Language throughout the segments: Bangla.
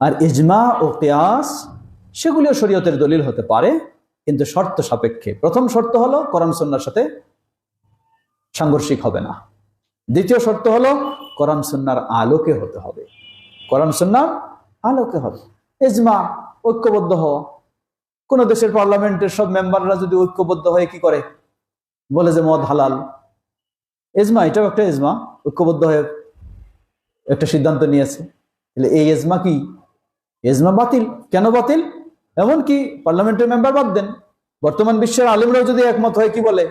আর ইজমা ও কেয়াস, সেগুলিও শরীয়তের দলিল হতে পারে, কিন্তু শর্ত সাপেক্ষে। প্রথম শর্ত হলো, কোরআন সন্ন্যার সাথে সাংঘর্ষিক হবে না। দ্বিতীয় শর্ত হলো, কোরআন সন্ন্যার আলোকে হতে হবে। কোরআন সন্ন্যার আলোকে হবে। ইজমা, ঐক্যবদ্ধ হওয়া কোন দেশের পার্লামেন্টের সব মেম্বাররা যদি ঐক্যবদ্ধ হয়ে কি করে? বলে যে মদ হালাল। এজমা এটাও একটা এজমা ঐক্যবদ্ধ হয়ে একটা সিদ্ধান্ত নিয়েছে। এই এজমা কি? এজমা বাতিল কেন বাতিল এমনকি পার্লামেন্টের মেম্বার বাদ দেন। বর্তমান বিশ্বের আলিমরাও যদি একমত হয়, কি বলে?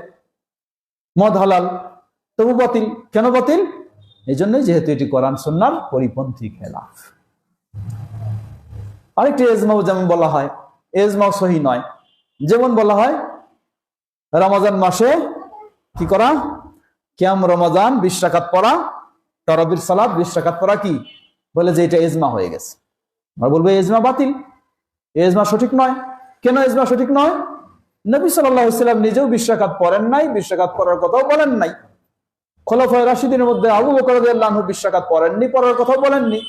মদ হালাল। তবু বাতিল। কেন বাতিল? এই জন্যই যেহেতু এটি কোরআন সন্ন্যার পরিপন্থী খেলাফ আরেকটি এজমাও যেমন বলা হয় এজমাও সহি নয়। যেমন বলা হয়, রমাজান মাসে কি করা? ক্যাম রমাজান, বিশ রাকাত পড়া। তরবির সালাদ বিশ রাকাত পড়া কি? বলে যে এটা এজমা হয়ে গেছে। আমরা বলব, এজমা বাতিল। এজমা সঠিক নয়। কেন এজমা সঠিক নয়? নবী সাল্লাম নিজেও বিশ রাকাত পড়েন নাই বিশ রাকাত পড়ার কথাও বলেন নাই। খোলাফায় রাশিদিনের মধ্যে আবু বকর রাদিয়াল্লাহু বিশ পড়েননি পড়ার কথাও বলেননি।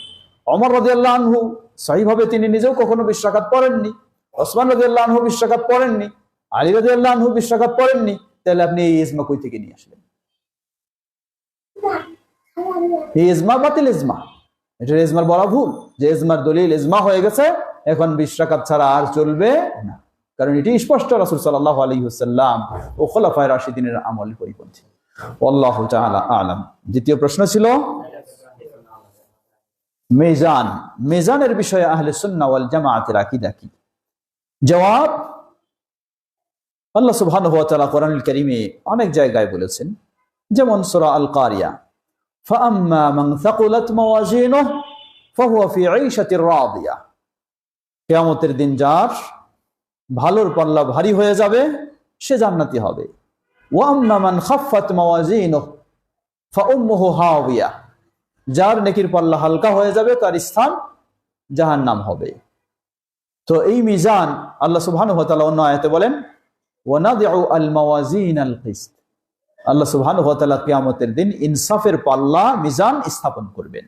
অমর রাদিয়াল্লাহু আনহু সহিভাবে তিনি নিজেও কখনো বিশ রাকাত পড়েননি ওসমান রাদিয়াল্লাহু আনহু বিশ রাকাত পড়েননি আলী রাদিয়াল্লাহু আনহু বিশ পড়েননি তাহলে আপনি এই ইজমা কই থেকে নিয়ে আসলেন? এই ইজমা বাতিল ইজমা এটা ইজমার বলা ভুল। যে ইজমার দলিল ইজমা হয়ে গেছে, এখন বিশ ছাড়া আর চলবে না। কারণ এটি স্পষ্ট রাসূল সাল্লাল্লাহু আলাইহি ওয়াসাল্লাম ও খোলাফায়ে রাশিদিনের আমল পরিপন্থী। আল্লাহু আলাম। দ্বিতীয় প্রশ্ন ছিল, মেজান, মেজানের বিষয়ে আহলে সুন্নাহ ওয়াল জামাআতের আকীদা কি? জবাব, আল্লাহ তাআলা কোরআনুল কারীমে অনেক জায়গায় বলেছেন, যেমন সোরা আল কারিয়া فأما من ثقلت موازينه فهو في عيشة راضية কিয়ামতের দিন যার ভালোর পাল্লা ভারী হয়ে যাবে সে জান্নাতি হবে ওয়াম্মা মান খাফফাত মাওয়াজিনুহু ফাউম্মুহু হাওিয়া যার নেকির পাল্লা হালকা হয়ে যাবে তার স্থান জাহান্নাম হবে তো এই মিজান আল্লাহ সুবহানাহু ওয়া তাআলা অন্য আয়াতে বলেন ওয়ানাদিউ আল মাওয়াজিন আল কিসত আল্লাহ সুবহানাহু ওয়া তাআলা কিয়ামতের দিন ইনসাফের পাল্লা, মিজান স্থাপন করবেন।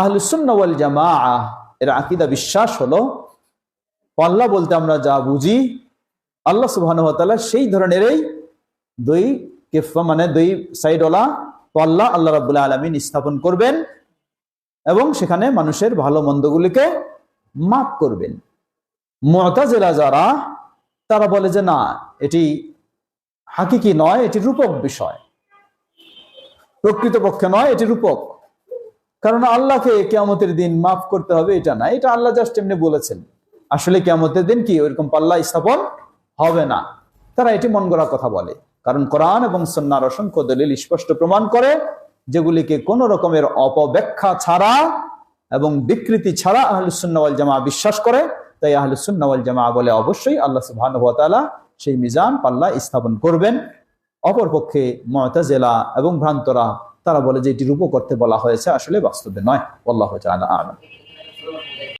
আহলুস সুন্নাহ ওয়াল জামাআহ এর আকীদা বিশ্বাস হলো, পাল্লা বলতে আমরা যা বুঝি, আল্লাহ সুবহানাহু ওয়া তাআলা সেই ধরনেরই দুই কেফা মানে দুই সাইডওয়ালা পাল্লা আল্লাহ রাব্বুল আলামিন স্থাপন করবেন এবং সেখানে মানুষের ভালো মন্দগুলিকে মাফ করবেন। মুতাজিলা যারা, তারা বলে যে না, এটি হাকিকি নয়, এটি রূপক বিষয়। প্রকৃতপক্ষে নয়, এটি রূপক। কারণ আল্লাহকে কেয়ামতের দিন মাফ করতে হবে, এটা না। এটা আল্লাহ জাস্ট এমনি বলেছেন। আসলে কেয়ামতের দিন কি ওইরকম পাল্লা স্থাপন হবে না। তারা এটি মন গড়া কথা বলে। কারণ কোরআন এবং সন্ন্যার অসংখ্য দলিল স্পষ্ট প্রমাণ করে, যেগুলিকে কোন রকমের অপব্যাখ্যা ছাড়া এবং বিকৃতি ছাড়া আহলুসুন্নাওয়াল জামা বিশ্বাস করে তাই আহলুসুন্নাওয়াল জামা বলে অবশ্যই আল্লাহ সুবহানাহু সেই মিজান পাল্লা স্থাপন করবেন। অপরপক্ষে ময়তাজেলা এবং ভ্রান্তরা, তারা বলে যে এটি রূপ করতে বলা হয়েছে, আসলে বাস্তবে নয়। আল্লাহ জানা আলাম।